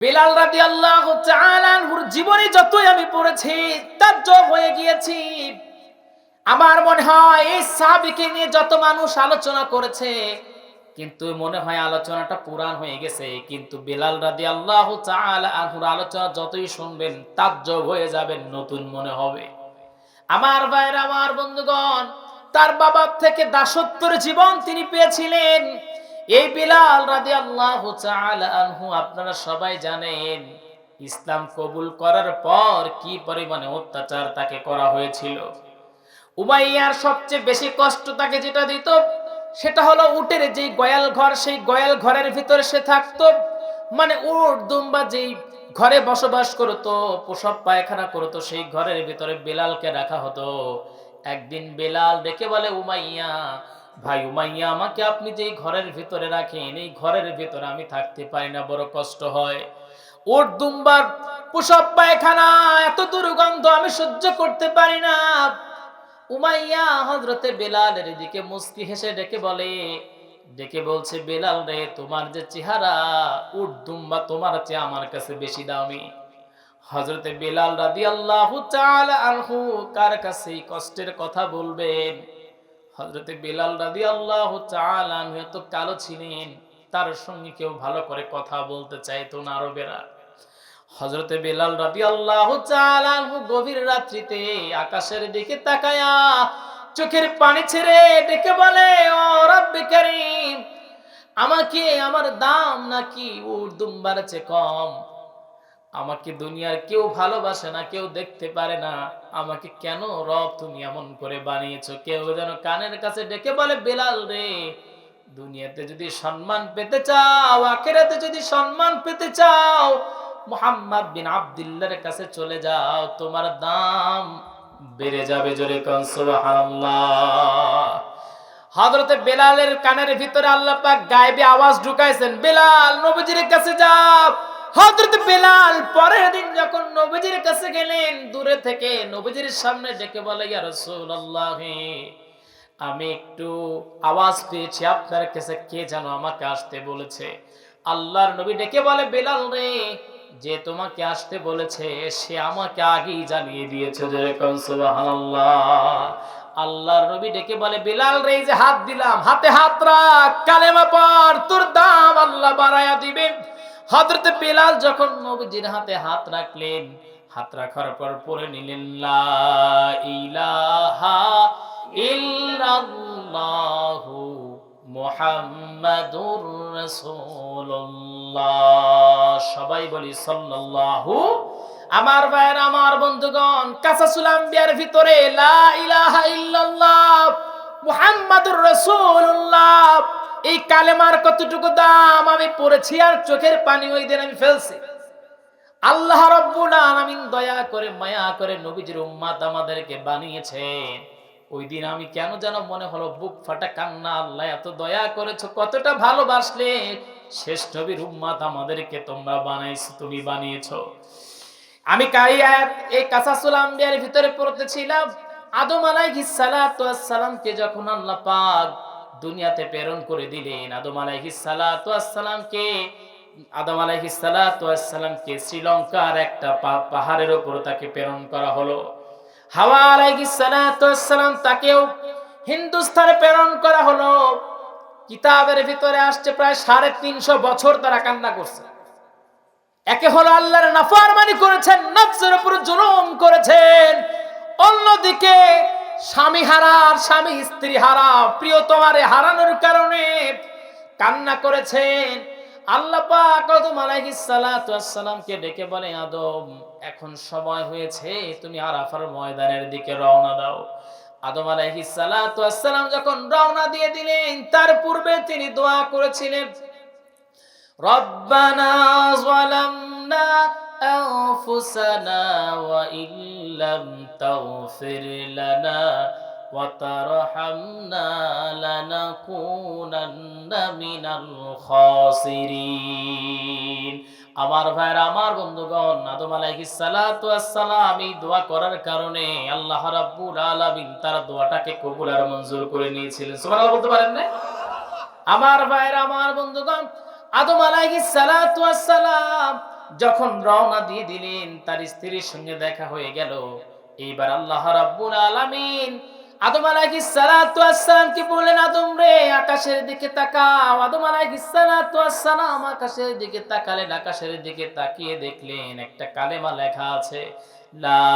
বেলাল রাদি আল্লাহ আনহুর জীবনী যতই আমি পড়েছি, তার যোগ হয়ে গিয়েছি। আমার মনে হয় এই সাহাবিকে নিয়ে যত মানুষ আলোচনা করেছে, কিন্তু মনে হয় আলোচনাটা পুরান হয়ে গেছে। কিন্তু বেলাল রাদি আল্লাহ আনহুর আলোচনা যতই শুনবেন, তার যোগ হয়ে যাবেন নতুন মনে হবে। আমার ভাইয়ের, আমার বন্ধুগণ, তার বাবার থেকে দাসত্বর জীবন তিনি পেয়েছিলেন। এই বিলাল রাদি আল্লাহ আনহু, আপনারা সবাই জানেন, ইসলাম কবুল করার পর কি পরিমাণে অত্যাচার তাকে করা হয়েছিল। উমাইয়ার সবচেয়ে বেশি কষ্ট তাকে যেটা দিত, সেটা হলো উটের যেই গয়াল ঘর, সেই গয়াল ঘরের ভিতরে সে থাকতো। মানে উট, দুম্বা যেই ঘরে বসবাস করতো প্রসব পায়খানা করতো, সেই ঘরের ভিতরে বেলালকে রাখা হতো। একদিন বেলাল ডেকে বলে, উমাইয়া ভাই উমাইয়া, আমাকে আপনি যেই ঘরের ভিতরে রাখেন, এই ঘরের ভিতরে আমি থাকতে পারি না, বড় কষ্ট হয়। ওর দুম্বার প্রসব পায়খানা, এত দুর্গন্ধ আমি সহ্য করতে পারি না। উমাইয়া হজরতে বেলালের দিকে মুস্কি হেসে ডেকে বলে, ডেকে বলছে, বেলাল রে, তোমার যে চেহারা, উট দুম্বা তোমার চেয়ে আমার কাছে বেশি দামি। হজরতে বেলাল রাদি আল্লাহ আনহু কার কাছে কষ্টের কথা বলবেন? হজরতে বেলাল রাদি আল্লাহ এত কালো ছিলেন, তার সঙ্গে কেউ ভালো করে কথা বলতে চাইতো না আরবেরা। হজরতে বেলাল রাদি আল্লাহ গভীর রাত্রিতে আকাশের দিকে তাকায়া চোখের পানি ছেড়ে ডেকে বলে, ও আমাকে আমার দাম নাকি উর্দুম্বার চেয়ে কম আমাকে দুনিয়ার কেউ ভালোবাসে না, কেউ দেখতে পারে না। আমাকে কেন রব তুমি এমন করে বানিয়েছো? কেউ যেন কানের কাছে ডেকে বলে, বেলাল রে, দুনিয়াতে যদি সম্মান পেতে চাও, আখেরাতে যদি সম্মান পেতে চাও, মোহাম্মদ বিন আব্দুল্লাহর কাছে চলে যাও, তোমার দাম বেড়ে যাবে জোরে সুবহানাল্লাহ। হযরতে বেলালের কানের ভিতরে আল্লাহ গায়েবে আওয়াজ ঢুকাইছেন, বেলাল নবীজির কাছে যাও হযরত বেলাল পরের দিন যখন নবীজির কাছে গেলেন, দূরে থেকে নবীজির সামনে ডেকে বলে, ইয়া রাসূলুল্লাহ, আমি একটু আওয়াজ পেয়েছি, আপনার কাছে কে যেন আমাকে আসতে বলেছে? আল্লাহর নবী ডেকে বলে, বেলাল রে, যে তোমাকে আসতে বলেছে, সে আমাকে আগেই জানিয়ে দিয়েছে সুবহানাল্লাহ। আল্লাহর নবী ডেকে বলে, বেলাল রে যে হাত দিলাম, হাতে হাত রাখ, কালেমা পর তোর দাম আল্লাহ বাড়ায়া দিবে হযরতে বেলাল যখন নবীজির হাতে হাত রাখলেন, হাত রাখার পর পরে নিলেন, লা ইলাহা সবাই বলি, সাল্লাল্লাহু। আমার ভাইয়ের, আমার বন্ধুগণ কাসাসুল আম্বিয়ার ভিতরে, লা ইলাহা মুহাম্মাদুর রাসূলুল্লাহ। এই কালেমার কতটুকু দাম আমি পড়েছি আর চোখের পানি ওই দিন আমি ফেলছি। আল্লাহ রব্বুল আলামিন দয়া করে, মায়া করে নবীজির উম্মাত আমাদেরকে বানিয়েছেন। ওই দিন আমি কেন যেন মনে হলো বুক ফাটা কান্না, আল্লাহ এত দয়া করেছ, কতটা ভালোবাসলে। শেষ নবীর উম্মাত আমাদেরকে তোমরা বানাইছো, তুমি বানিয়েছো। আমি কাইয়াত এই কাসাসুল আম্বিয়ার ভিতরে পড়তেছিলাম। আদম আলাইহিস সালাতু ওয়াস সালামকে যখন আল্লাহ পাক দুনিয়াতে প্রেরণ করে দিলেন। আদম আলাইহিস সালাতু ওয়াস সালামকে, আদম আলাইহিস সালাতু ওয়াস সালামকে শ্রীলঙ্কার একটা পাহাড়ের উপর তাকে প্রেরণ করা হলো। হাওয়া আলাইহিস সালাতু ওয়াস সালাম তাকেও হিন্দুস্তানে প্রেরণ করা হলো। কিতাবের ভিতরে আসছে প্রায় সাড়ে তিনশো বছর তারা কান্না করছে। একে হলো আল্লাহর নাফরমানি করেছেন, নফসের উপর জুলুম করেছেন। অন্যদিকে স্বামী হারা আর স্বামী স্ত্রী হারা প্রিয়তমারে হারানোর কারণে কান্না করেছেন। আল্লাহ পাক আদম আলাইহিস সালাতু ডেকে বলে, আদম, এখন সময় হয়েছে, তুমি আরাফার ময়দানের দিকে রওনা দাও। আদম আলাইহিস সালাতু যখন রওনা দিয়ে দিলেন, তার পূর্বে তিনি দোয়া করেছিলেন, রব্বানা যালামনা أنفسنا وإن لم تغفر لنا وترحمنا لنكونن من الخاسرين আমার ভাইয়ের আমার বন্ধুগণ আদম আলাইহিস সালাতু ওয়াসসালাম এই দোয়া করার কারণে আল্লাহ রাব্বুল আলামিন তার দোয়াটাকে কবুল আর মঞ্জুর করে নিয়েছিলেন সুবহানাল্লাহ বলতে পারেন না আমার ভাইয়ের আমার বন্ধুগণ আদম আলাইহিস সালাতু ওয়াস সালাম যখন রওনা দিয়ে দিলেন, তার স্ত্রীর সঙ্গে দেখা হয়ে গেল। এইবার আল্লাহ রাব্বুল আলামিন আদম আলাইহিস সালাতু ওয়াসসালাম কি বললেন, আদম রে, আকাশের দিকে তাকাও। আদম আলাইহিস সালাতু ওয়াসসালাম আকাশের দিকে তাকালেন, আকাশের দিকে তাকিয়ে দেখলেন একটা কালেমা লেখা আছে, লা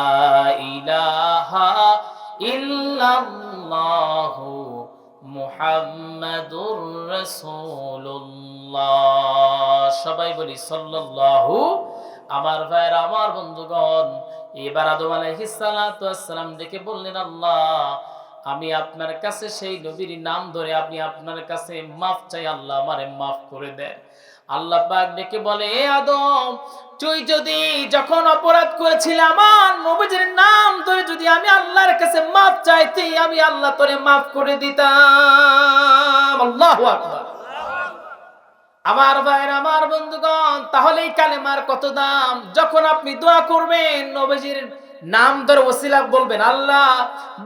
ইলাহা ইল্লাল্লাহু মুহাম্মাদুর রাসূলুল্লাহ। সবাই বলি, সাল্লাল্লাহু আমার ভাইরা আমার বন্ধুগণ, এবার আদম আলাইহিস সালাতু ওয়াসসালাম ডেকে বললেন, আল্লাহ, আমি আপনার কাছে সেই নবীর নাম ধরে আপনি আপনার কাছে মাফ চাই, আল্লাহ আমারে মাফ করে দেন। আল্লাহ ডেকে বলে, এ আদম, তুই যদি যখন অপরাধ করেছিলি আমার নবীজির নাম ধরে যদি আমি আল্লাহর কাছে মাফ চাইতে, আমি আল্লাহ তোরে মাফ করে দিতাম। আল্লাহু আমার ভাইয়ের, আমার বন্ধুগণ, তাহলে এই কালেমার কত দাম? যখন আপনি দোয়া করবেন, নবীজির নাম ধরে ওসিলা বলবেন, আল্লাহ,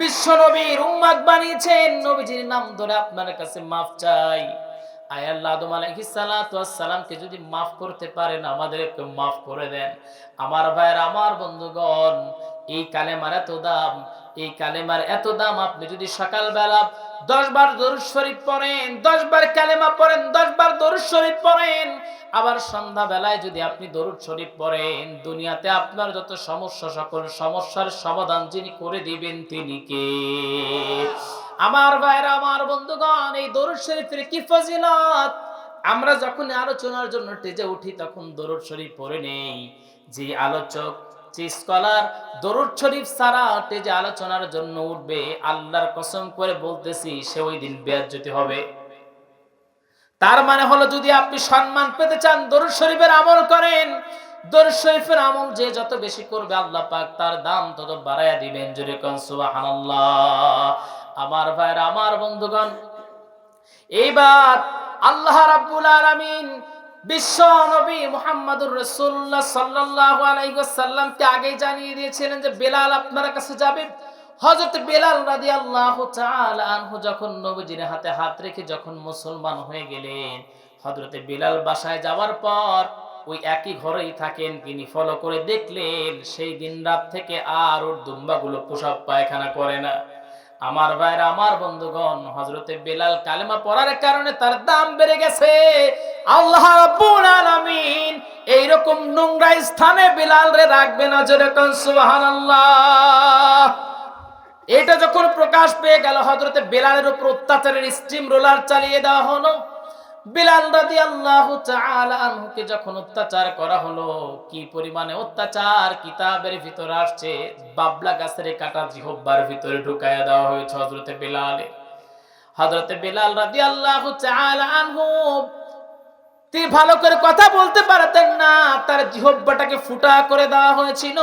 বিশ্ব নবীর উম্মাদ বানিয়েছেন, নবীজির নাম ধরে আপনার কাছে মাফ চাই। আয় আল্লাহ আদম আলাইহিস সালাতু যদি মাফ করতে পারেন মাফ করে দেন। আমার ভাইয়ের, আমার বন্ধুগণ, এই এত দাম, এই এত দাম আপনি যদি সকালবেলা দরুদ শরীফ দরুদ শরীফ আবার যদি আপনি দরুদ শরীফ পড়েন, দুনিয়াতে আপনার যত সমস্যা, সকল সমস্যার সমাধান যিনি করে দিবেন, তিনি কে? আমার ভাইরা, আমার বন্ধুগণ, এই দরুদ শরীফের কি ফজিলত? আমরা যখন আলোচনার জন্য টেজে উঠি, তখন দরুদ শরীফ পড়ে নেই। যে আলোচক, যে স্কলার দরুদ শরীফ সারা টেজে আলোচনার জন্য উঠবে, আল্লাহর কসম করে বলতেছি, সে ওই দিন বেয়াজ্জতি হবে। তার মানে হলো, যদি আপনি সম্মান পেতে চান, দরুদ শরীফের আমল করেন। দরুদ শরীফের আমল যে যত বেশি করবে, আল্লাহ পাক তার দাম তত বাড়ায়া দিবেন। জোরে কোন, সুবহানাল্লাহ। আমার ভাইয়ের, আমার বন্ধুগণ, এইবার আল্লাহ রাব্বুল আলামিন বিশ্ব নবী মুহাম্মদুর রাসূলুল্লাহ সাল্লাল্লাহু আলাইহি ওয়াসাল্লামকে আগেই জানিয়ে দিয়েছিলেন যে, বেলাল আপনার কাছে যাবে। হযরত বেলাল রাদিয়াল্লাহু তাআলা আনহু যখন নবীজির হাতে হাত রেখে যখন মুসলমান হয়ে গেলেন, হযরত বেলাল বাসায় যাওয়ার পর ওই একই ঘরেই থাকেন। তিনি ফলো করে দেখলেন, সেই দিন রাত থেকে আর ওর দুম্বাগুলো পোশাক পায়খানা করে না। আমার ভাইরা, আমার বন্ধুগণ হজরতে বেলাল কালেমা পড়ার কারণে তার দাম বেড়ে গেছে। আল্লাহ রাব্বুল আলামিন এইরকম নোংরা স্থানে বেলাল রে রাখবে না যেরকম সুবহানাল্লাহ। এটা যখন প্রকাশ পেয়ে গেল হজরতে বেলালের উপর অত্যাচারের স্টিম রোলার চালিয়ে দেওয়া হলো। বিলাল রাদিয়াল্লাহু তাআলা আনহুকে যখন অত্যাচার করা হলো, কি পরিমাণে অত্যাচার? কিতাবের ভিতরে আসছে, বাবলা গাছের কাটা জিহব্বার ভিতরে ঢুকায়া দেওয়া হয়েছে হযরতে বিলালে। হযরতে বিলাল রাদিয়াল্লাহু তাআলা আনহু, তিনি ভালো করে কথা বলতে পারতেন না, তার জিহব্বাটাকে ফুটা করে দেওয়া হয়েছিল।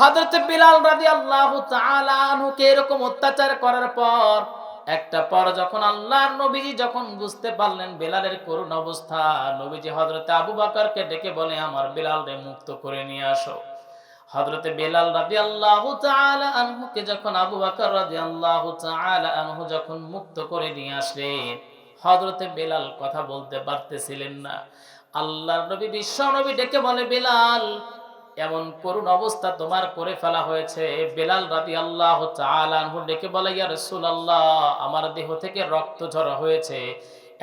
হযরতে বিলাল রাদিয়াল্লাহু তাআলা আনহুকে এরকম অত্যাচার করার পর একটা পর যখন আল্লাহর নবীজি যখন বুঝতে পারলেন বেলালের করুণ অবস্থা, নবীজি হজরতে আবু বাকরকে ডেকে বলে, আমার বেলাল রে মুক্ত করে নিয়ে আসো। হজরতে বেলাল রাজি আল্লাহ আনহুকে যখন আবু বাকর রাজি আল্লাহ আনহু যখন মুক্ত করে নিয়ে আসলেন হজরতে বেলাল কথা বলতে পারতেছিলেন না। আল্লাহ নবী, বিশ্ব নবী ডেকে বলে, বেলাল এমন করুণ অবস্থা তোমার করে ফেলা হয়েছে। বেলাল রাদি আল্লাহ আনহু ডেকে বলে, ইয়া রাসূলুল্লাহ, আমার দেহ থেকে রক্ত ঝরা হয়েছে।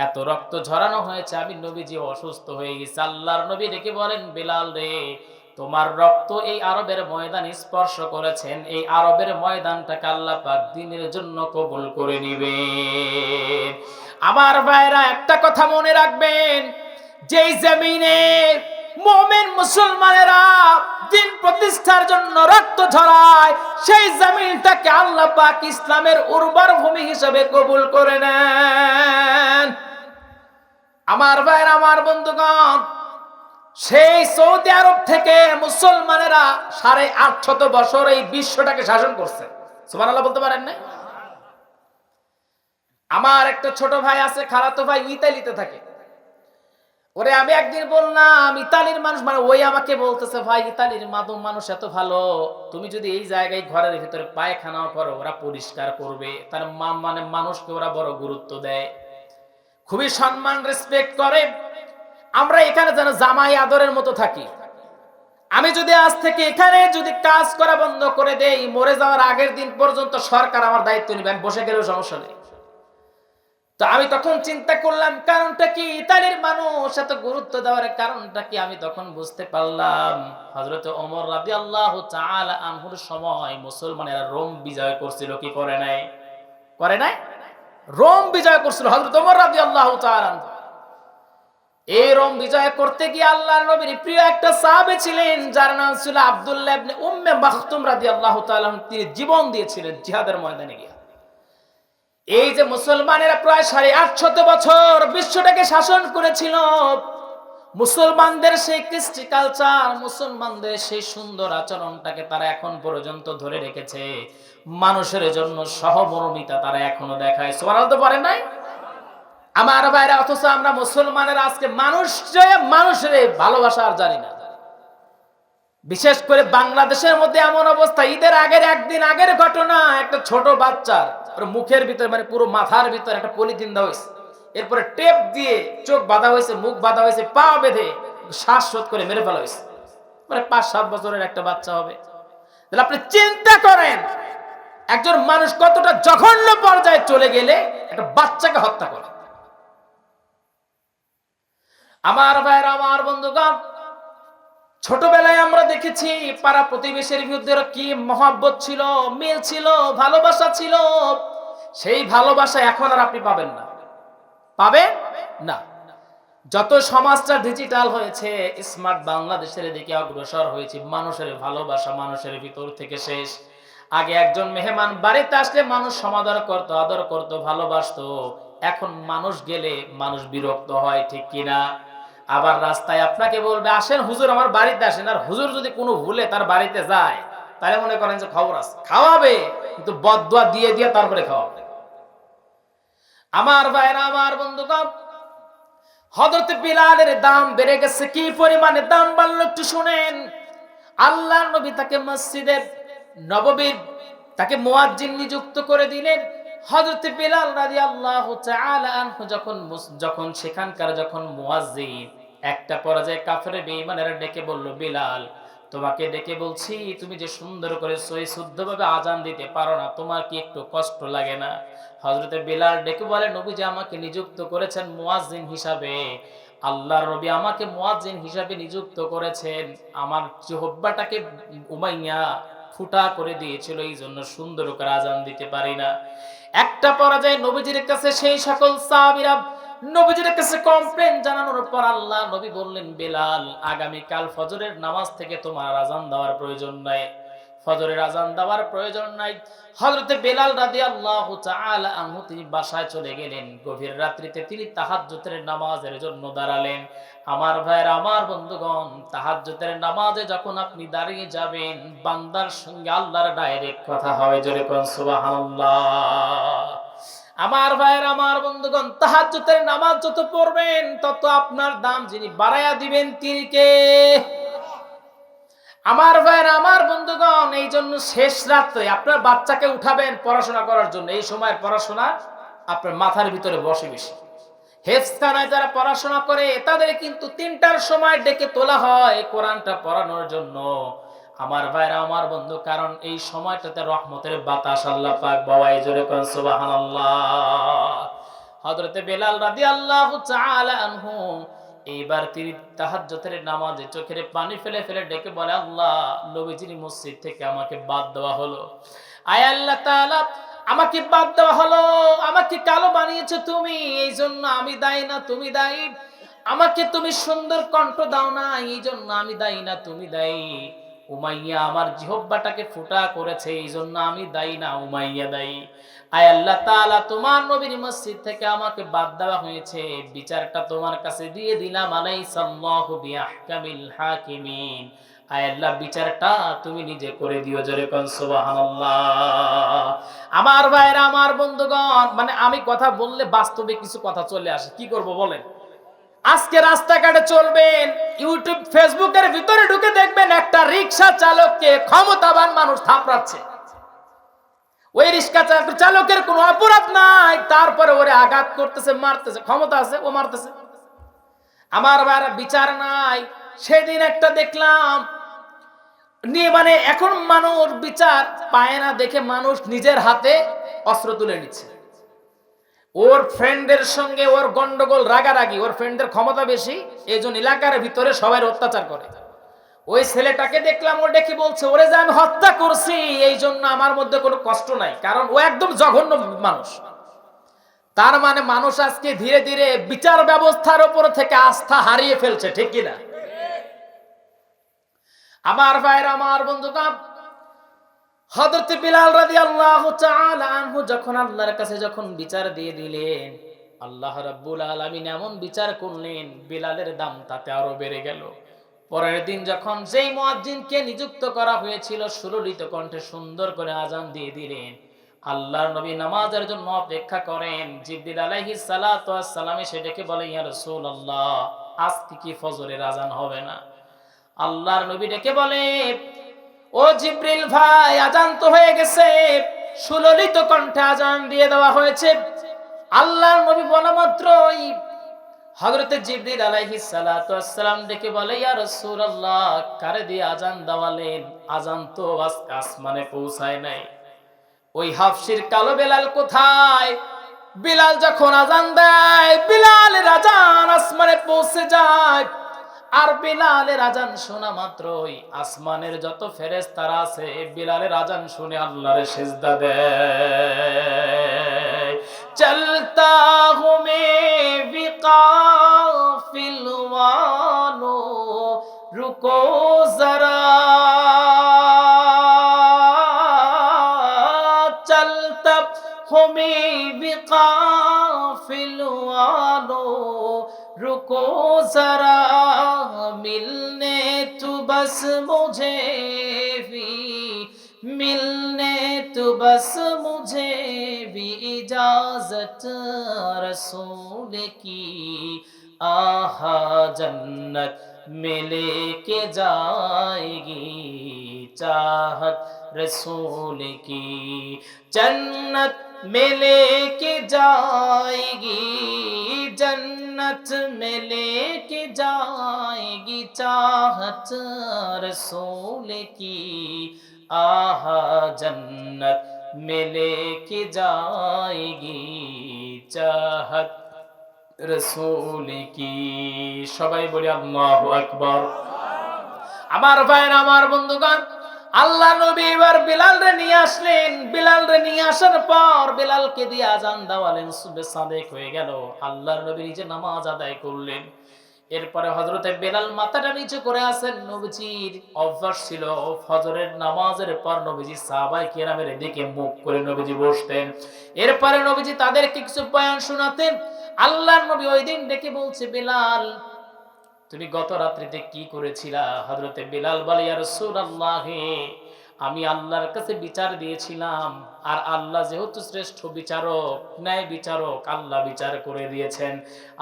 এত রক্ত ঝরানো হয়েছে, আমি নবীজি অসুস্থ হয়ে গেছি। আল্লাহর নবী ডেকে বলেন, বেলাল রে, তোমার রক্ত এই আরবের ময়দান স্পর্শ করেছেন। এই আরবের ময়দানটাকে আল্লাহ পাক দিনের জন্য কবুল করে নিবে আমার ভাইরা, একটা কথা মনে রাখবেন, যেই জমিনে মোমেন মুসলমানেরা দিন প্রতিষ্ঠার জন্য রক্ত ঝরায় সেই জমিনটাকে আল্লাহ পাক ইসলামের উর্বর ভূমি হিসেবে কবুল করে নেন। আমার ভাইয়ের, আমার বন্ধুগণ, সেই সৌদি আরব থেকে মুসলমানেরা সাড়ে আটশত বছর এই বিশ্বটাকে শাসন করছে। সুবহানাল্লাহ বলতে পারেন না আমার একটা ছোট ভাই আছে, খালাতো ভাই ইতালিতে থাকে। ওরে আমি একদিন বললাম, ইতালির মানুষ মানে ওই আমাকে বলতেছে, ভাই, ইতালির মাদম মানুষ এত ভালো, তুমি যদি এই জায়গায় ঘরের ভিতরে পায়খানাও করো, ওরা পরিষ্কার করবে। তার মা মানে মানুষকে ওরা বড় গুরুত্ব দেয়। খুবই সম্মান রেসপেক্ট করে। আমরা এখানে যেন জামাই আদরের মতো থাকি। আমি যদি আজ থেকে এখানে যদি কাজ করা বন্ধ করে দেই, মরে যাওয়ার আগের দিন পর্যন্ত সরকার আমার দায়িত্ব নেবে, আমি বসে গেলেও সমস্যা নেই। তো আমি তখন চিন্তা করলাম, কারণটা কি? ইতালির মানুষ এত গুরুত্ব দেওয়ার কারণটা কি? আমি তখন বুঝতে পারলাম হজরত ওমর রাজি আল্লাহ আনহুর সময় মুসলমানেরা রোম বিজয় করছিল, কি করে নাই? করে নাই? রোম বিজয় করছিল হজরত ওমর রাজি আল্লাহ এই রোম বিজয় করতে গিয়ে আল্লাহর নবীর প্রিয় একটা সাহাবে ছিলেন, যার নাম ছিল আব্দুল্লাহ ইবনে উম্মে মাখতুম রাদিয়াল্লাহু তাআলা তিনি জীবন দিয়েছিলেন জিহাদের ময়দানে গিয়ে। এই যে মুসলমানেরা প্রায় সাড়ে আটশত বছর বিশ্বটাকে শাসন করেছিল, মুসলমানদের সেই কৃষ্টি কালচার মুসলমানদের সেই সুন্দর আচরণটাকে তারা এখন পর্যন্ত ধরে রেখেছে। মানুষের জন্য সহমর্মিতা তারা এখনও দেখায়। সোমানাল তো পারে নাই? আমার বাইরে অথচ আমরা মুসলমানের আজকে মানুষ যে, মানুষের ভালোবাসা আর জানি না। বিশেষ করে বাংলাদেশের মধ্যে এমন অবস্থা। ঈদের আগের একদিন আগের ঘটনা, একটা ছোট বাচ্চার মুখের ভিতরে মানে পুরো মাথার ভিতরে একটা পলিথিন দেওয়া হয়েছে। এরপরে টেপ দিয়ে চোখ বাঁধা হয়েছে, মুখ বাঁধা হয়েছে, পা বেঁধে শ্বাসরোধ করে মেরে ফেলা হয়েছে। মানে পাঁচ, সাত বছরের একটা বাচ্চা হবে। তাহলে আপনি চিন্তা করেন, একজন মানুষ কতটা জঘন্য পর্যায়ে চলে গেলে একটা বাচ্চাকে হত্যা করে। আমার ভাইয়ের, আমার বন্ধুগণ ছোটবেলায় আমরা দেখেছি পাড়া প্রতিবেশীর বিরুদ্ধে কি মহাব্বত ছিল, মিল ছিল, ভালোবাসা ছিল। সেই ভালোবাসা এখন আর আপনি পাবেন না। পাবেন? না। যত সমাজটা ডিজিটাল হয়েছে স্মার্ট বাংলাদেশের দিকে অগ্রসর হয়েছে, মানুষের ভালোবাসা মানুষের ভিতর থেকে শেষ। আগে একজন মেহমান বাড়িতে আসলে মানুষ সমাদর করত, আদর করত, ভালোবাসতো। এখন মানুষ গেলে মানুষ বিরক্ত হয়, ঠিক কিনা? আবার রাস্তায় আপনাকে বলবে, আসেন, হুজুর আমার বাড়িতে আসেন। আর হুজুর যদি কোনো ভুলে তার বাড়িতে যায়, তাহলে মনে করেন যে খবর আছে। খাওয়াবে, কিন্তু বদুয়া দিয়ে দিয়ে তারপরে খাওয়াবে। আমার ভাইরা, আমার বন্ধুগণ হজরত বিলালের দাম বেড়ে গেছে, কি পরিমাণে দাম বাড়লো একটু শুনেন। আল্লাহ নবী তাকে মসজিদে নববীর তাকে মুয়াজ্জিন নিযুক্ত করে দিলেন। হযরত বিলাল রাদিয়াল্লাহু তাআলা আনহু যখন যখন সেখানকার যখন মুয়াজ্জিন একটা পরাজয় কাফের বেঈমানেরা ডেকে বলল, বিলাল, তোমাকে ডেকে বলছি, তুমি যে সুন্দর করে সই শুদ্ধভাবে আজান দিতে পারো না, তোমার কি একটু কষ্ট লাগে না? হজরতে বিলাল ডেকে বলে, নবী যে আমাকে নিযুক্ত করেছেন মুয়াজ্জিন হিসাবে, আল্লাহর নবী আমাকে মুয়াজ্জিন হিসাবে নিযুক্ত করেছেন, আমার জিহ্বাটাকে উমাইয়া ফুটা করে দিয়েছিল এই জন্য সুন্দর করে আজান দিতে পারি না। একটা পরাজয় নবীজির কাছে, সেই সকল সাহাবীরা নবীজির কাছে কমপ্লেন জানানোর পর আল্লাহ নবী বললেন, বেলাল আগামী কাল ফজরের নামাজ থেকে তোমার আজান দেওয়ার প্রয়োজন নাই। ফজরের আজান দেওয়ার প্রয়োজন নাই। হযরতে বেলাল রাদিয়াল্লাহু তাআলা আনহু তিনি বাসায় চলে গেলেন। গভীর রাত্রিতে তিনি তাহাজ্জুদের নামাজের জন্য দাঁড়ালেন। আমার ভাইয়ের, আমার বন্ধুগণ তাহাজ্জুদের নামাজে যখন আপনি দাঁড়িয়ে যাবেন, বান্দার সঙ্গে আল্লাহর ডাইরেক্ট কথা হবে। জোরে কোন সুবহানাল্লাহ। আমার ভাইয়ের, আমার বন্ধুগণ, তাহাজ্জুদের নামাজ যত পড়বেন, তত আপনার দাম যিনি বাড়ায়া দিবেন তিনি কে? আমার ভাইয়ের, আমার বন্ধুগণ, এই জন্য শেষ রাত্রে আপনার বাচ্চাকে উঠাবেন পড়াশোনা করার জন্য। এই সময় পড়াশোনা আপনার মাথার ভিতরে বসে বেশি। হেফস্থানায় যারা পড়াশোনা করে, তাদের কিন্তু তিনটার সময় ডেকে তোলা হয় কোরআনটা পড়ানোর জন্য। আমার ভাইরা, আমার বন্ধু, কারণ এই সময়টাতে রহমতের বাতাস আল্লাহ পাক বাবাই জোরে কোন, সুবহানাল্লাহ। বেলাল রাদিয়াল্লাহু তাআলা আনহু এইবার তিনি তাহাজ্জুদের নামাজে চোখের পানি ফেলে ফেলে ডেকে বলে, আল্লাহ, নবীজির মসজিদ থেকে আমাকে বাদ দেওয়া হলো। আয় আল্লাহ তাআলা, আমাকে বাদ দেওয়া হলো। আমাকে কালো বানিয়েছো তুমি এই জন্য আমি দায়ী না, তুমি দায়ী। আমাকে তুমি সুন্দর কণ্ঠ দাও না এই জন্য আমি দায়ী না, তুমি দায়ী। উমাইয়া আমার জিহব্বাটাকে ফুটা করেছে এই জন্য আমি দায়ী না, উমাইয়া দায়ী। আয় আল্লাহ তাআলা, তোমার নবীর মসজিদ থেকে আমাকে বাদ দেওয়া হয়েছে। বিচারটা তোমার কাছে দিয়ে দিলাম আলাইসাল্লাহু বিআহকামিল হাকিমিন। আয় আল্লাহ, বিচারটা তুমি নিজে করে দিও জোরে কোন, সুবহানাল্লাহ। আমার ভাইরা আমার বন্ধুগণ মানে আমি কথা বললে বাস্তবে কিছু কথা চলে আসে। কি করব বলেন? আজকে রাস্তাঘাটে চলবেন ইউটিউব ফেসবুকের ভিতরে ঢুকে দেখবেন একটা রিক্সা চালককে ক্ষমতাবান মানুষ থাপড়াচ্ছে। ওই রিক্সা চালকের কোনো অপরাধ নাই, তারপরে ওরে আঘাত করতেছে, মারতেছে, ক্ষমতা আছে, ও মারতেছে। আমার বার বিচার নাই। সেদিন একটা দেখলাম, নিয়ে মানে এখন মানুষ বিচার পায় না দেখে মানুষ নিজের হাতে অস্ত্র তুলে নিচ্ছে। ওর ফ্রেন্ডের সঙ্গে ওর গন্ডগোল, রাগারাগি, ওর ফ্রেন্ডের ক্ষমতা বেশি, এই জন্য এলাকার ভিতরে সবাই অত্যাচার করে। ওই ছেলেটাকে দেখলাম, ও ডেকে বলছে, ওরে যে আমি হত্যা করছি, এই জন্য আমার মধ্যে কোনো কষ্ট নাই। কারণ ও একদম জঘন্য মানুষ। তার মানে মানুষ আজকে ধীরে ধীরে বিচার ব্যবস্থার উপর থেকে আস্থা হারিয়ে ফেলছে, ঠিক কিনা? আমার ভাইয়ের, আমার বন্ধুগণ হযরত বিলাল রাদিয়াল্লাহু আল্লাহ আনহু যখন আল্লাহর কাছে যখন বিচার দিয়ে দিলেন, আল্লাহ রাব্বুল আলামিন এমন বিচার করলেন, বিলালের দাম তাতে আরও বেড়ে গেল। পরের দিন যখন যেই মুয়াজ্জিনকে নিযুক্ত করা হয়েছিল, সুললিত কণ্ঠে সুন্দর করে আজান দিয়ে দিলেন, আল্লাহর নবী নামাজের জন্য অপেক্ষা করেন, জিবরিল আলাইহিস সালাতু ওয়াস সালামে সেটাকে বলে, ইয়া রাসূলুল্লাহ, আজকে কি ফজরের আজান হবে না? আল্লাহর নবী ডেকে বলে ও জিব্রিল ভাই আজান তো হয়ে গেছে। সুললিত কণ্ঠে আজান দিয়ে দেওয়া হয়েছে। আল্লাহর নবী বলা মাত্রই হযরতে জিবরিল আলাইহিস সালাতু ওয়াসসালাম ডেকে বলে, ইয়া রাসূলুল্লাহ, কারে দিয়ে আজান দেওয়ালেন? আজান তো আজকে আসমানে পৌঁছায় নাই। ওই হাফসির কালো বেলাল কোথায়? বিলাল যখন আজান দেয়, বিলালের আজান আসমানে পৌঁছে যায়। আর বিলালের আজান শোনা মাত্রই আসমানের যত ফেরেস তারা আছে, বিলালের আজান শুনে আল্লাহরে সেজদা দেয়। চলতা হুমে বিকাফিল ওয়ানো, রুকো জরা চলতা হুমে বিকাফিল ওয়ানো, রুকো জরা बस मुझे भी, मिलने तो बस मुझे भी इजाज़त रसूल की। आहा, जन्नत मिले के जाएगी चाहत रसूल की। जन्नत मिले के जाएगी, जन्नत में लेके जाएगी चाहत रसूल की आहा जन्नत में लेके जाएगी चाहत রসুল কি সবাই বলি আল্লাহু আকবার আমার ভাইয়ের আমার বন্ধুগণ আল্লাহ নবী এবার বিলাল রে নিয়ে আসলেন। বিলাল রে নিয়ে আসার পর বিলালকে দিয়ে আজান দেওয়ালেন। সুবে সাদেক হয়ে গেল। আল্লাহর নবী নিজে নামাজ আদায় করলেন। এরপরে হজরতে বেলাল মাথাটা নিচে করে আসেন। নবীজির অভ্যাস ছিল ফজরের নামাজের পর নবীজি সাহাবাই কেরামের দিকে মুখ করে নবীজি বসতেন। এরপরে নবীজি তাদেরকে কিছু বয়ান শোনাতেন। আল্লাহর নবী ওই দিন ডেকে বলছে, বেলাল তুমি গত রাত্রিতে কি করেছিলা? হজরতে বিলাল বলে আমি আল্লাহর কাছে বিচার দিয়েছিলাম। আর আল্লাহ যেহেতু শ্রেষ্ঠ বিচারক, ন্যায় বিচারক, আল্লাহ বিচার করে দিয়েছেন।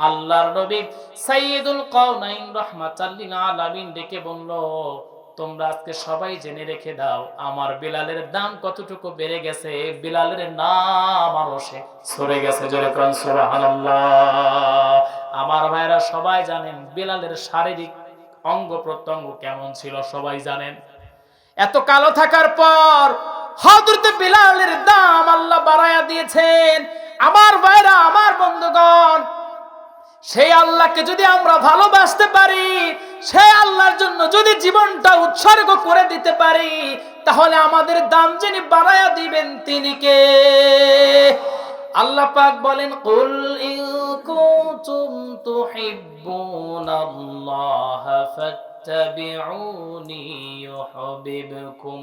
আল্লাহর নবী সাইয়েদুল কওনাইন রাহমাতাল্লিল আলামিন ডেকে বলল তোমরা আজকে সবাই জেনে রেখে দাও, আমার বিলালের দাম কতটুকু বেড়ে গেছে? বিলালের নাম সে সরে গেছে জোরে কোন সুবহানাল্লাহ। আমার ভাইরা সবাই জানেন বিলালের শারীরিক অঙ্গ প্রত্যঙ্গ কেমন ছিল, সবাই জানেন। এত কালো থাকার পর হযরত বিলালের দাম আল্লাহ বাড়ায়া দিয়েছেন। আমার ভাইরা, আমার বন্ধুগণ সেই আল্লাহকে যদি আমরা ভালোবাসতে পারি, সেই আল্লাহর জন্য যদি জীবনটা উৎসর্গ করে দিতে পারি, তাহলে আমাদের দাম যিনি বাড়ায়া দিবেন তিনি কে? আল্লাহ পাক বলেন, কুল ইন কুনতুম তুহিব্বুনাল্লাহ ফাত্তাবিউনি ইউহিব্বুকুমুল্লাহ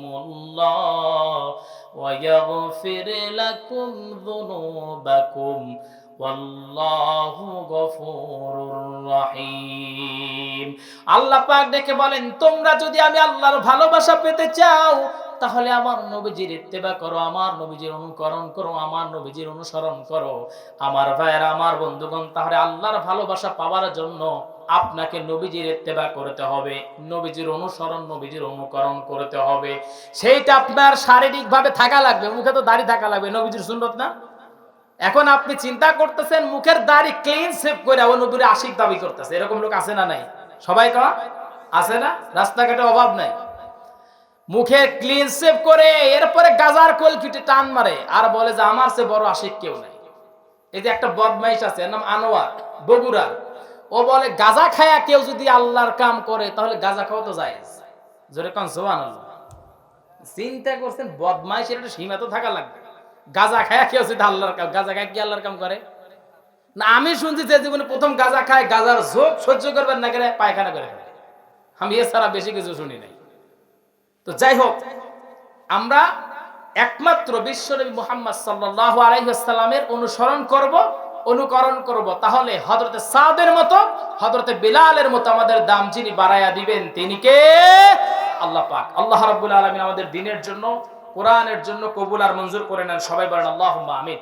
ওয়া ইয়াগফির লাকুম যুনুবাকুম। আল্লাহ পাক দেখে বলেন, তোমরা যদি আমি আল্লাহর ভালোবাসা পেতে চাও, তাহলে আমার নবীজির ইত্তেবা করো, আমার নবীজির অনুকরণ করো, আমার নবীজির অনুসরণ করো। আমার ভাইয়েরা, আমার বন্ধুগণ, তাহলে আল্লাহর ভালোবাসা পাওয়ার জন্য আপনাকে নবীজির ইত্তেবা করতে হবে, নবীজির অনুসরণ, নবীজির অনুকরণ করতে হবে। সেইটা আপনার শারীরিক ভাবে থাকা লাগবে, মুখে তো দাড়ি থাকা লাগবে, নবীজির সুন্নত না? এখন আপনি চিন্তা করতেছেন, মুখের দাড়ি ক্লিন সেভ করে ও নবীর আশিক দাবি করতেছে। এরকম লোক আছে না নাই? সবাই করা আছে না? রাস্তাঘাটে অভাব নাই? মুখে ক্লিন সেভ করে এরপরে গাজার কলকিটে টান মারে, আর বলে যে আমার সে বড় আশিক কেউ নাই। এই যে একটা বদমাইশ আছে, এর নাম আনোয়ার, বগুড়া। ও বলে, গাজা খায়া কেউ যদি আল্লাহর কাম করে, তাহলে গাজা খাওয়া তো যায় জোরে কন সোহান চিন্তা করছেন, বদমাইশের একটা সীমা তো থাকা লাগবে। গাজা খায়া কেউ যদি আল্লাহর কাম? গাজা খায় কি আল্লাহর কাম করে? না, আমি শুনছি যে জীবনে প্রথম গাজা খায়, গাজার ঝোঁক সহ্য করবেন না করে পায়খানা করে। আমি এছাড়া বেশি কিছু শুনি নাই। তো যাই হোক, আমরা একমাত্র বিশ্বনবী মুহাম্মদ সাল্লাল্লাহু আলাইহি ওয়াসাল্লামের অনুসরণ করব, অনুকরণ করব। তাহলে হযরতে সাদের মতো, হযরতে বিলালের মতো আমাদের দাম যিনি বাড়ায়া দিবেন, তিনি কে? আল্লাহ পাক। আল্লাহ রাব্বুল আলামিন আমাদের দিনের জন্য কোরআনের জন্য কবুল আর মঞ্জুর করে নেন। সবাই বলেন আল্লাহ আমিন।